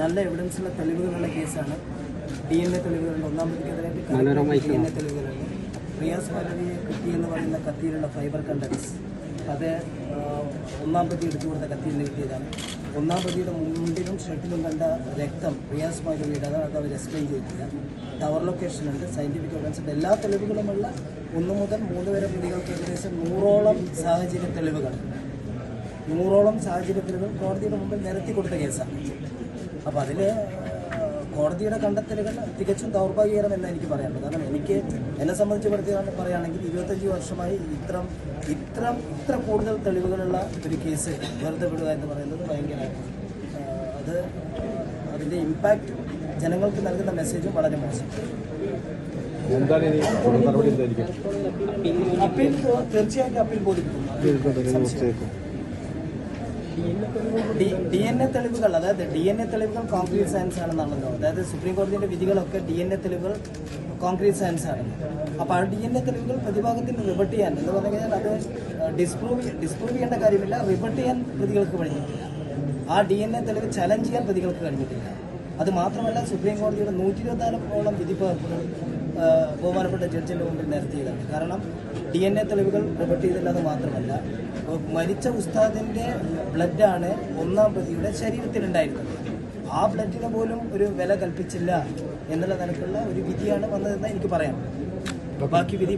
നല്ല എവിഡൻസുള്ള തെളിവുകളുള്ള കേസാണ്. D N A തെളിവുകളുണ്ട്. ഒന്നാം പ്രതിക്കെതിരായിട്ട് ഡി എൻ എ തെളിവുകളുണ്ട്. റിയാസ് പലവിയെ കത്തി എന്ന് പറയുന്ന കത്തിയിലുള്ള ഫൈബർ കണ്ടൻസ് അത് ഒന്നാം പ്രതി എടുത്തു കൊടുത്ത കത്തിയിൽ നിന്ന് കിട്ടിയതാണ്. ഒന്നാം പ്രതിയുടെ മുണ്ടിലും ഷർട്ടിലും കണ്ട രക്തം റിയാസ് പല്ലവിയുടെ അതാണ് അത് അവർ എക്സ്പ്ലെയിൻ ചെയ്തിട്ടില്ല. ടവർ ലൊക്കേഷൻ ഉണ്ട്. സയന്റിഫിക് എവിഡൻസ് ഉണ്ട്. എല്ലാ തെളിവുകളുമുള്ള ഒന്ന് മുതൽ മൂന്ന് വരെ പ്രതികൾക്ക് ഏകദേശം നൂറോളം സാഹചര്യ തെളിവുകൾ. നൂറോളം സാഹചര്യത്തിലും കോടതിയുടെ മുമ്പിൽ നിരത്തി കൊടുത്ത കേസാണ് അപ്പോൾ അതിൽ കോടതിയുടെ കണ്ടെത്തലുകൾ തികച്ചും ദൗർഭാഗ്യകരമെന്ന് എനിക്ക് പറയാനുള്ളത്. കാരണം എനിക്ക് എന്നെ സംബന്ധിച്ച് പറയുകയാണ് പറയുകയാണെങ്കിൽ ഇരുപത്തഞ്ച് വർഷമായി ഇത്രം ഇത്രം ഇത്ര കൂടുതൽ തെളിവുകളുള്ള ഒരു കേസ് വെറുതെ വിടുക എന്ന് പറയുന്നത് ഭയങ്കര അത് അതിന്റെ ഇമ്പാക്റ്റ് ജനങ്ങൾക്ക് നൽകുന്ന മെസ്സേജും വളരെ മോശം. അപ്പീൽ തീർച്ചയായിട്ടും അപ്പീൽ ബോധിപ്പിക്കും ഡി എൻ എ തെളിവുകൾ അതായത് ഡി എൻ എ തെളിവുകൾ കോൺക്രീറ്റ് സയൻസ് ആണെന്നാണല്ലോ. അതായത് സുപ്രീം കോടതിയുടെ വിധികളൊക്കെ ഡി എൻ എ തെളിവുകൾ കോൺക്രീറ്റ് സയൻസ് ആണ്. അപ്പോൾ ആ ഡി എൻ എ തെളിവുകൾ പ്രതിഭാഗത്തിന് റിബട്ട് ചെയ്യാൻ എന്ന് പറഞ്ഞു കഴിഞ്ഞാൽ അത് ഡിസ്പ്രൂവ് ഡിസ്പ്രൂവ് ചെയ്യേണ്ട കാര്യമില്ല റിബട്ട് ചെയ്യാൻ പ്രതികൾക്ക് കഴിഞ്ഞിട്ടില്ല. ആ ഡി എൻ എ തെളിവ് ചലഞ്ച് ചെയ്യാൻ പ്രതികൾക്ക് കഴിഞ്ഞിട്ടില്ല. അത് മാത്രമല്ല സുപ്രീം കോടതിയുടെ നൂറ്റി ഇരുപത്തിനാലോളം വിധിപ്പകർപ്പുകൾ ബഹുമാനപ്പെട്ട ജഡ്ജിന്റെ മുമ്പിൽ നിരത്തിയതാണ്. കാരണം ഡി എൻ എ തെളിവുകൾ റിപ്പോർട്ട് ചെയ്തില്ലെന്ന് മാത്രമല്ല മരിച്ച ഉസ്താദിന്റെ ബ്ലഡാണ് ഒന്നാം പ്രതിയുടെ ശരീരത്തിലുണ്ടായിരുന്നത്. ആ ബ്ലഡിന് പോലും ഒരു വില കൽപ്പിച്ചില്ല എന്നുള്ള തരത്തിലുള്ള ഒരു വിധിയാണ് വന്നതെന്ന് എനിക്ക് പറയാം. ബാക്കി വിധി